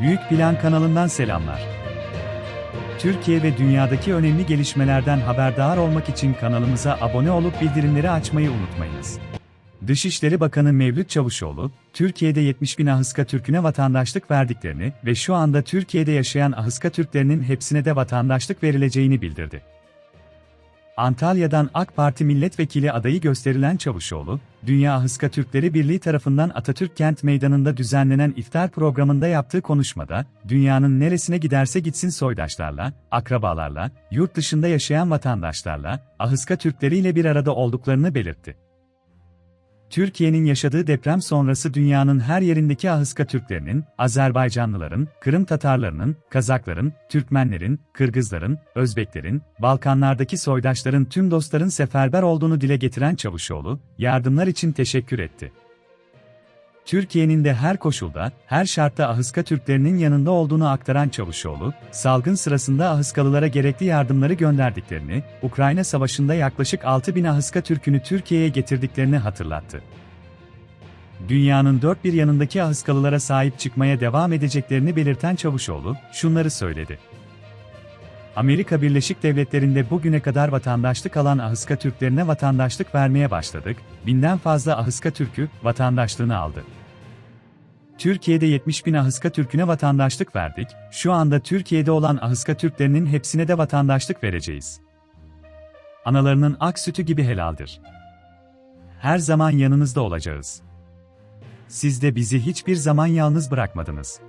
Büyük Plan kanalından selamlar. Türkiye ve dünyadaki önemli gelişmelerden haberdar olmak için kanalımıza abone olup bildirimleri açmayı unutmayınız. Dışişleri Bakanı Mevlüt Çavuşoğlu, Türkiye'de 70 bin Ahıska Türk'üne vatandaşlık verdiklerini ve şu anda Türkiye'de yaşayan Ahıska Türklerinin hepsine de vatandaşlık verileceğini bildirdi. Antalya'dan AK Parti milletvekili adayı gösterilen Çavuşoğlu, Dünya Ahıska Türkleri Birliği tarafından Atatürk Kent Meydanı'nda düzenlenen iftar programında yaptığı konuşmada, dünyanın neresine giderse gitsin soydaşlarla, akrabalarla, yurt dışında yaşayan vatandaşlarla, Ahıska Türkleriyle bir arada olduklarını belirtti. Türkiye'nin yaşadığı deprem sonrası dünyanın her yerindeki Ahıska Türklerinin, Azerbaycanlıların, Kırım Tatarlarının, Kazakların, Türkmenlerin, Kırgızların, Özbeklerin, Balkanlardaki soydaşların tüm dostların seferber olduğunu dile getiren Çavuşoğlu, yardımlar için teşekkür etti. Türkiye'nin de her koşulda, her şartta Ahıska Türklerinin yanında olduğunu aktaran Çavuşoğlu, salgın sırasında Ahıskalılara gerekli yardımları gönderdiklerini, Ukrayna Savaşı'nda yaklaşık 6 bin Ahıska Türk'ünü Türkiye'ye getirdiklerini hatırlattı. Dünyanın dört bir yanındaki Ahıskalılara sahip çıkmaya devam edeceklerini belirten Çavuşoğlu, şunları söyledi. Amerika Birleşik Devletleri'nde bugüne kadar vatandaşlık alan Ahıska Türklerine vatandaşlık vermeye başladık, binden fazla Ahıska Türk'ü vatandaşlığını aldı. Türkiye'de 70 bin Ahıska Türk'üne vatandaşlık verdik, şu anda Türkiye'de olan Ahıska Türklerinin hepsine de vatandaşlık vereceğiz. Analarının ak sütü gibi helaldir. Her zaman yanınızda olacağız. Siz de bizi hiçbir zaman yalnız bırakmadınız.